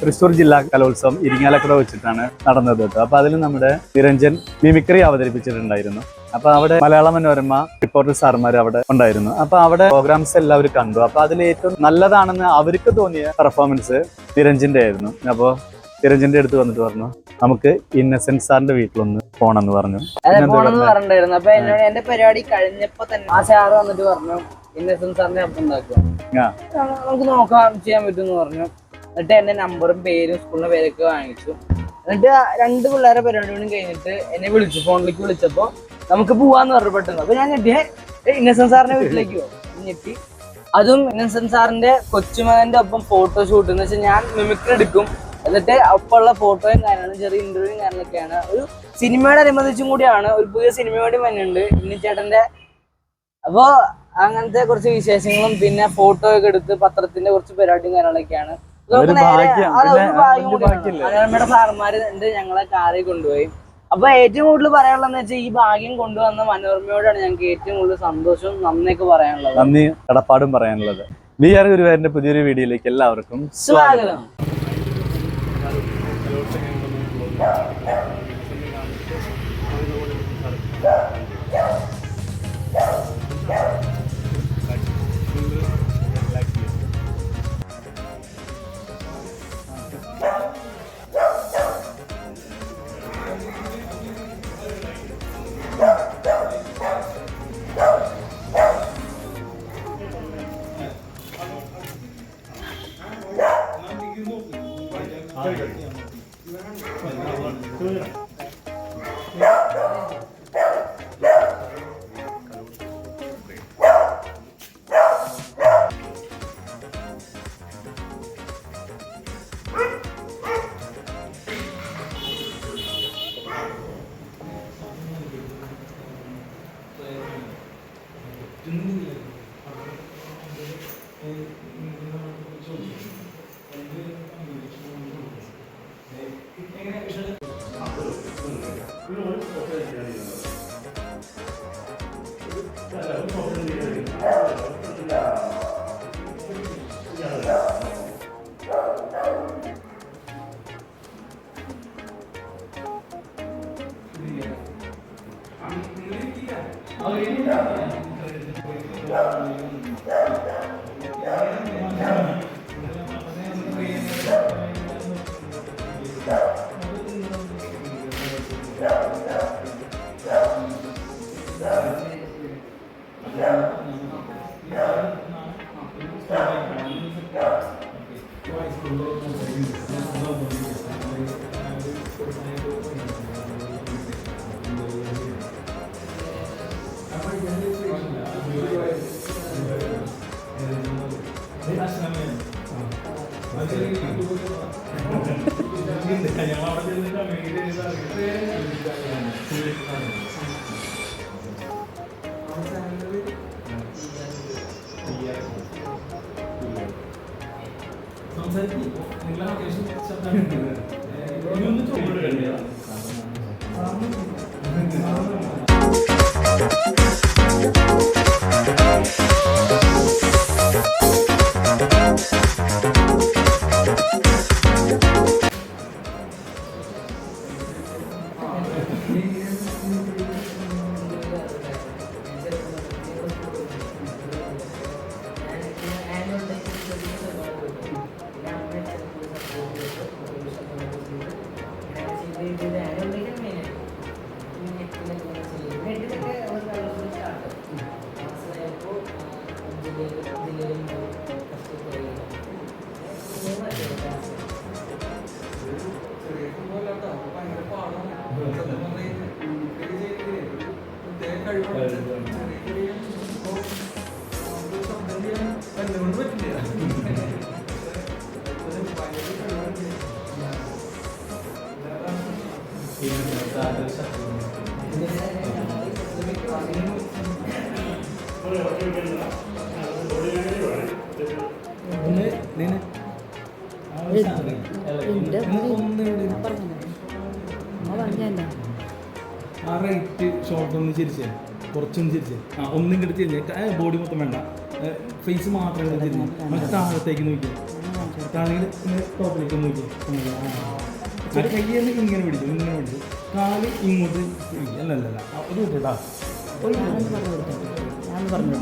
തൃശ്ശൂർ ജില്ലാ കലോത്സവം ഇരിങ്ങാലക്കുട വെച്ചിട്ടാണ് നടന്നത് കേട്ടോ. അപ്പൊ അതിൽ നമ്മുടെ നിരഞ്ജൻ മിമിക്രി അവതരിപ്പിച്ചിട്ടുണ്ടായിരുന്നു. അപ്പൊ അവിടെ മലയാള മനോരമ റിപ്പോർട്ടർ സാർമാർ അവിടെ ഉണ്ടായിരുന്നു. അപ്പൊ അവിടെ പ്രോഗ്രാംസ് എല്ലാവരും കണ്ടു. അപ്പൊ അതിൽ ഏറ്റവും നല്ലതാണെന്ന് അവർക്ക് തോന്നിയ പെർഫോമൻസ് നിരഞ്ജന്റെ ആയിരുന്നു. അപ്പോൾ നിരഞ്ജന്റെ അടുത്ത് വന്നിട്ട് പറഞ്ഞു നമുക്ക് ഇന്നസെന്റ് സാറിന്റെ വീട്ടിലൊന്ന് പോണെന്ന് പറഞ്ഞു. അതെ പോണെന്ന് പറഞ്ഞേ? പറഞ്ഞിട്ടുണ്ടായിരുന്നു അപ്പൊ എന്നോട് എന്റെ പരിപാടി കഴിഞ്ഞപ്പോ തന്നെ ആ സാറ് വന്നിട്ട് പറഞ്ഞു ഇന്നസെന്റ് സാറിനെ അപ്പം ഉണ്ടാക്കുക. നമുക്ക് നോക്കാം ചെയ്യാൻ പറ്റുമെന്ന് പറഞ്ഞു. എന്നിട്ട് എന്റെ നമ്പറും പേരും സ്കൂളിന്റെ പേരൊക്കെ വാങ്ങിച്ചു. എന്നിട്ട് രണ്ട് പിള്ളേരെ പരിപാടി കൂടി കഴിഞ്ഞിട്ട് എന്നെ വിളിച്ചു ഫോണിലേക്ക് വിളിച്ചപ്പോ നമുക്ക് പോവാന്ന് പറഞ്ഞു പെട്ടെന്ന്. അപ്പൊ ഞാൻ ഞെട്ടിയെ ഇന്നസെന്റ് സാറിന്റെ വീട്ടിലേക്ക് പോകും ഞെട്ടി. അതും ഇന്നസെന്റ് സാറിന്റെ കൊച്ചുമകന്റെ ഒപ്പം ഫോട്ടോ ഷൂട്ട് എന്ന് വെച്ചാൽ ഞാൻ മിമിക്രി എടുക്കും. എന്നിട്ട് ഒപ്പമുള്ള ഫോട്ടോയും കാര്യങ്ങളും ചെറിയ ഇന്റർവ്യൂയും കാര്യങ്ങളൊക്കെയാണ്. ഒരു സിനിമയുടെ അനുബന്ധിച്ചും കൂടിയാണ്. ഒരു പുതിയ സിനിമയോടും വന്നിട്ടുണ്ട്. ഉണ്ണിച്ചേട്ടന്റെ ചേട്ടന്റെ അപ്പോ അങ്ങനത്തെ കുറച്ച് വിശേഷങ്ങളും പിന്നെ ഫോട്ടോ ഒക്കെ എടുത്ത് പത്രത്തിന്റെ കുറച്ച് പരിപാടിയും കാര്യങ്ങളൊക്കെയാണ്? മനോരമയുടെ സാറന്മാര് ഉണ്ട് ഞങ്ങളെ കാറിൽ കൊണ്ടുപോയി. അപ്പൊ ഏറ്റവും കൂടുതൽ പറയാനുള്ളതെന്ന് വെച്ചാൽ ഈ ഭാഗ്യം കൊണ്ടുവന്ന മനോരമയോടാണ് ഞങ്ങൾക്ക് ഏറ്റവും കൂടുതൽ സന്തോഷവും നന്ദിയൊക്കെ പറയാനുള്ളത്. നന്ദി കടപ്പാടും പറയാനുള്ളത്. വി ആർ ഗുരുവായൂരിന്റെ പുതിയൊരു വീഡിയോയിലേക്ക് എല്ലാവർക്കും സ്വാഗതം. 这，在冷库。എന്റെ പറഞ്ഞല്ലോ ആ റൈറ്റ് ഷോർട്ട് ഒന്ന് ചിരിച്ചേ കുറച്ചൊന്ന് ചിരിച്ചേ ആ. ഒന്നും ഇങ്ങോട്ട് തിരിഞ്ഞ് ബോഡി മൊത്തം വേണ്ട ഫേസ് മാത്രം ഇങ്ങോട്ട് തിരിഞ്ഞ് നമുക്ക് താഴത്തേക്ക് നോക്കി താഴെ ടോപ്പിലേക്ക് നോക്കി കയ്യിൽ ഇങ്ങനെ പിടിച്ചു ഇങ്ങനെ പിടിച്ചു കാൽ ഇങ്ങോട്ട്. അല്ല അല്ല അല്ല ഒരു കിട്ടാ ഒരു ഞാൻ പറഞ്ഞു.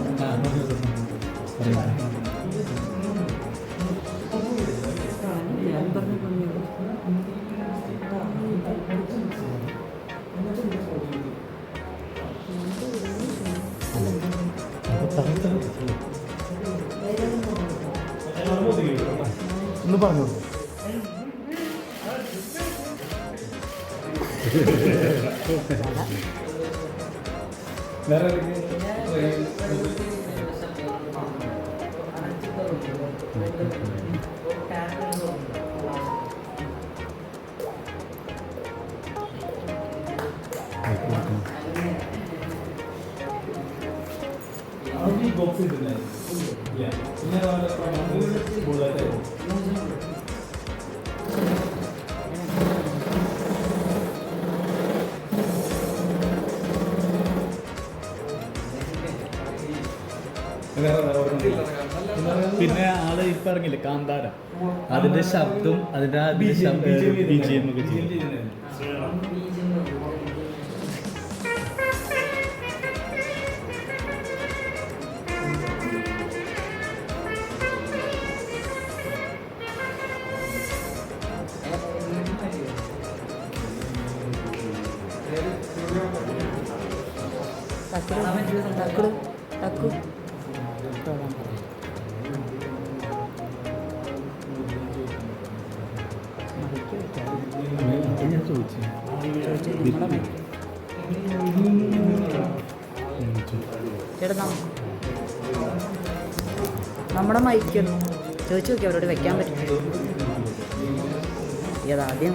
ഒന്ന് പറഞ്ഞു boxes ఉన్నాయి యా చిన్న వాళ్ళకి బోర్డ్ అయితే ഇപ്പൊ ഇറങ്ങില്ലേ കാന്താര. അതിന്റെ ശബ്ദം അതിന്റെ BGM ഒക്കെ ചെയ്യുന്നുണ്ടായിരുന്നു. ടക്കു ടക്കു നമ്മുടെ മൈക്ക് ചോദിച്ചു നോക്കി അവരോട് വെക്കാൻ പറ്റും ഏതാ ആദ്യം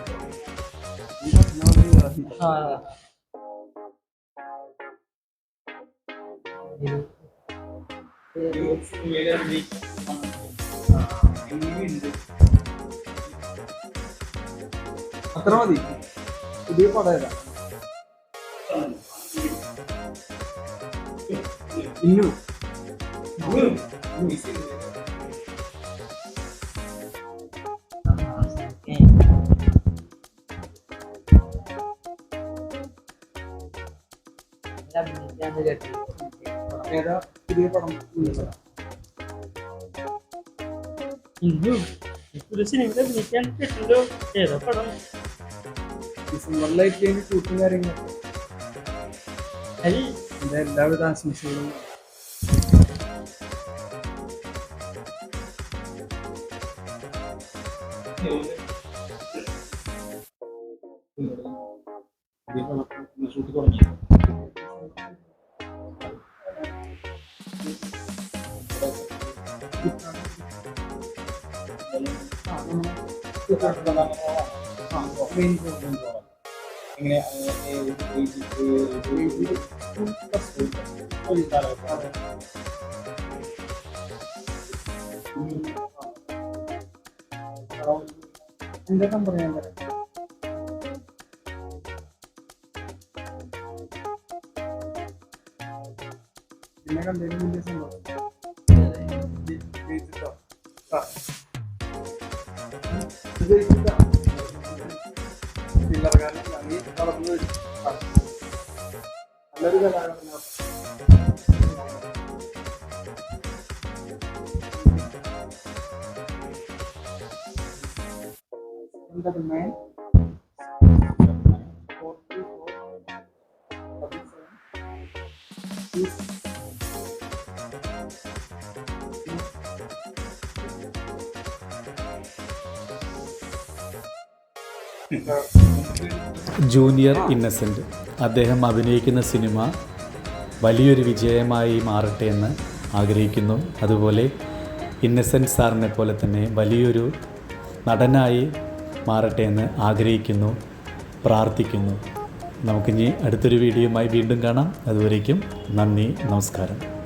അത്ര മതി പുതിയ പടം ഏതാ ഇന്നു. ഏതാ പുതിയ പടം പുതിയ പടം ഒരു സിനിമയിൽ അഭിനയിക്കാൻ കിട്ടുമല്ലോ ഏതാ പടം ഡിസംബറിലായിട്ട് അതിന്റെ ഷൂട്ടും കാര്യങ്ങളൊക്കെ ഹരി എന്റെ എല്ലാവിധ ആശംസകളും മെയിൻ പ്രോഗ്രാം എങ്ങനെ എന്റെ നമ്പർ ഞാൻ തരാം പിന്നെ കണ്ടതിന് വലിയ dari kita pilar kanan kami kalau perlu anda juga nggak kenapa kita bermain. Junior Innocent അദ്ദേഹം അഭിനയിക്കുന്ന സിനിമ വലിയൊരു വിജയമായി മാറട്ടെ എന്ന് ആഗ്രഹിക്കുന്നു. അതുപോലെ ഇന്നസെന്റ് സാറിനെ പോലെ തന്നെ വലിയൊരു നടനായി മാറട്ടെ എന്ന് ആഗ്രഹിക്കുന്നു പ്രാർത്ഥിക്കുന്നു. നമുക്കിനി അടുത്തൊരു വീഡിയോയുമായി വീണ്ടും കാണാം. അതുവരേക്കും നന്ദി നമസ്കാരം.